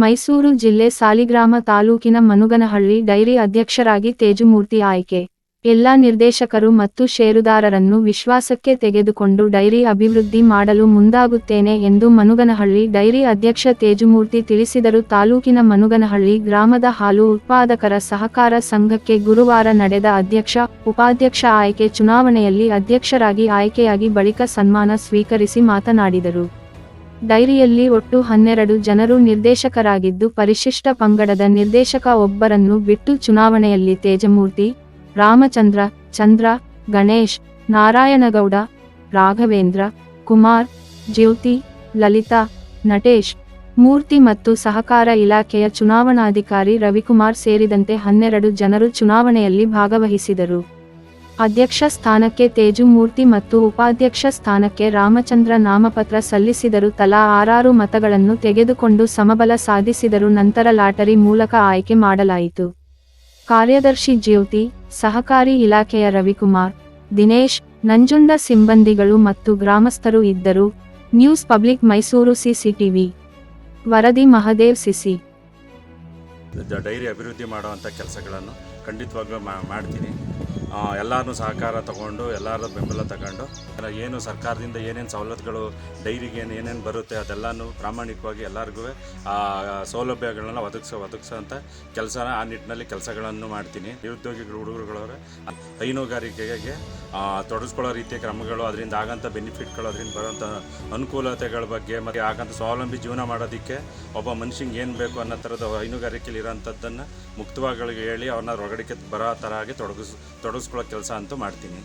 ಮೈಸೂರು ಜಿಲ್ಲೆ ಸಾಲಿಗ್ರಾಮ ತಾಲೂಕಿನ ಮನುಗನಹಳ್ಳಿ ಡೈರಿ ಅಧ್ಯಕ್ಷರಾಗಿ ತೇಜುಮೂರ್ತಿ ಆಯ್ಕೆ. ಎಲ್ಲಾ ನಿರ್ದೇಶಕರು ಮತ್ತು ಷೇರುದಾರರನ್ನು ವಿಶ್ವಾಸಕ್ಕೆ ತೆಗೆದುಕೊಂಡು ಡೈರಿ ಅಭಿವೃದ್ಧಿ ಮಾಡಲು ಮುಂದಾಗುತ್ತೇನೆ ಎಂದು ಮನುಗನಹಳ್ಳಿ ಡೈರಿ ಅಧ್ಯಕ್ಷ ತೇಜುಮೂರ್ತಿ ತಿಳಿಸಿದರು. ತಾಲೂಕಿನ ಮನುಗನಹಳ್ಳಿ ಗ್ರಾಮದ ಹಾಲು ಉತ್ಪಾದಕರ ಸಹಕಾರ ಸಂಘಕ್ಕೆ ಗುರುವಾರ ನಡೆದ ಅಧ್ಯಕ್ಷ, ಉಪಾಧ್ಯಕ್ಷ ಆಯ್ಕೆ ಚುನಾವಣೆಯಲ್ಲಿ ಅಧ್ಯಕ್ಷರಾಗಿ ಆಯ್ಕೆಯಾಗಿ ಬಳಿಕ ಸನ್ಮಾನ ಸ್ವೀಕರಿಸಿ ಮಾತನಾಡಿದರು. ಡೈರಿಯಲ್ಲಿ ಒಟ್ಟು ಹನ್ನೆರಡು ಜನರು ನಿರ್ದೇಶಕರಾಗಿದ್ದು ಪರಿಶಿಷ್ಟ ಪಂಗಡದ ನಿರ್ದೇಶಕ ಒಬ್ಬರನ್ನು ಬಿಟ್ಟು ಚುನಾವಣೆಯಲ್ಲಿ ತೇಜಮೂರ್ತಿ, ರಾಮಚಂದ್ರ, ಚಂದ್ರ, ಗಣೇಶ್, ನಾರಾಯಣಗೌಡ, ರಾಘವೇಂದ್ರ, ಕುಮಾರ್, ಜ್ಯೋತಿ, ಲಲಿತಾ, ನಟೇಶ್, ಮೂರ್ತಿ ಮತ್ತು ಸಹಕಾರ ಇಲಾಖೆಯ ಚುನಾವಣಾಧಿಕಾರಿ ರವಿಕುಮಾರ್ ಸೇರಿದಂತೆ ಹನ್ನೆರಡು ಜನರು ಚುನಾವಣೆಯಲ್ಲಿ ಭಾಗವಹಿಸಿದರು. ಅಧ್ಯಕ್ಷ ಸ್ಥಾನಕ್ಕೆ ತೇಜುಮೂರ್ತಿ ಮತ್ತು ಉಪಾಧ್ಯಕ್ಷ ಸ್ಥಾನಕ್ಕೆ ರಾಮಚಂದ್ರ ನಾಮಪತ್ರ ಸಲ್ಲಿಸಿದರು ತಲಾ ಆರಾರು ಮತಗಳನ್ನು ತೆಗೆದುಕೊಂಡು ಸಮಬಲ ಸಾಧಿಸಿದರು ನಂತರ ಲಾಟರಿ ಮೂಲಕ ಆಯ್ಕೆ ಮಾಡಲಾಯಿತು. ಕಾರ್ಯದರ್ಶಿ ಜ್ಯೋತಿ, ಸಹಕಾರಿ ಇಲಾಖೆಯ ರವಿಕುಮಾರ್, ದಿನೇಶ್, ನಂಜುಂಡ ಸಿಬ್ಬಂದಿಗಳು ಮತ್ತು ಗ್ರಾಮಸ್ಥರು ಇದ್ದರು. News public Mysuru CCTV. ವರದಿ ಮಹದೇವ್ ಸಿಸಿ. ಡೈರಿ ಅಭಿವೃದ್ಧಿ ಮಾಡುವಂಥ ಕೆಲಸಗಳನ್ನು ಖಂಡಿತವಾಗ್ಲೂ ಮಾಡ್ತೀನಿ. ಎಲ್ಲರನ್ನೂ ಸಹಕಾರ ತಗೊಂಡು ಎಲ್ಲರ ಬೆಂಬಲ ತಗೊಂಡು ಏನು ಸರ್ಕಾರದಿಂದ ಏನೇನು ಸವಲತ್ತುಗಳು ಡೈರಿಗೆ ಏನು ಏನೇನು ಬರುತ್ತೆ ಅದೆಲ್ಲನೂ ಪ್ರಾಮಾಣಿಕವಾಗಿ ಎಲ್ಲರಿಗೂ ಆ ಸೌಲಭ್ಯಗಳನ್ನ ಒದಗಿಸೋ ಒದಗಿಸೋಂಥ ಕೆಲಸನ ಆ ನಿಟ್ಟಿನಲ್ಲಿ ಕೆಲಸಗಳನ್ನು ಮಾಡ್ತೀನಿ. ನಿರುದ್ಯೋಗಿ ಹುಡುಗರುಗಳವರ, ಹೈನುಗಾರಿಕೆಗೆ ತೊಡಗಿಸ್ಕೊಳ್ಳೋ ರೀತಿಯ ಕ್ರಮಗಳು ಅದರಿಂದ ಆಗಂಥ ಬೆನಿಫಿಟ್ಗಳು ಅದರಿಂದ ಬರೋಂಥ ಅನುಕೂಲತೆಗಳ ಬಗ್ಗೆ ಮತ್ತು ಆಗಂಥ ಸ್ವಾವಲಂಬಿ ಜೀವನ ಮಾಡೋದಕ್ಕೆ ಒಬ್ಬ ಮನುಷ್ಯಂಗೆ ಏನು ಬೇಕು ಅನ್ನೋ ಥರದ ಹೈನುಗಾರಿಕೆಯಲ್ಲಿ ಇರೋಂಥದ್ದನ್ನು ಮುಕ್ತವಾಗಿ ಹೇಳಿ ಅವ್ರನ್ನ ಹೊರಗಡೆಗೆ ಬರೋ ಥರ ಆಗಿ ತೊಡಗಿಸ್ ತೊಡಗಿಸ್ಕೊಳ್ಳೋ ಕೆಲಸ ಅಂತೂ ಮಾಡ್ತೀನಿ.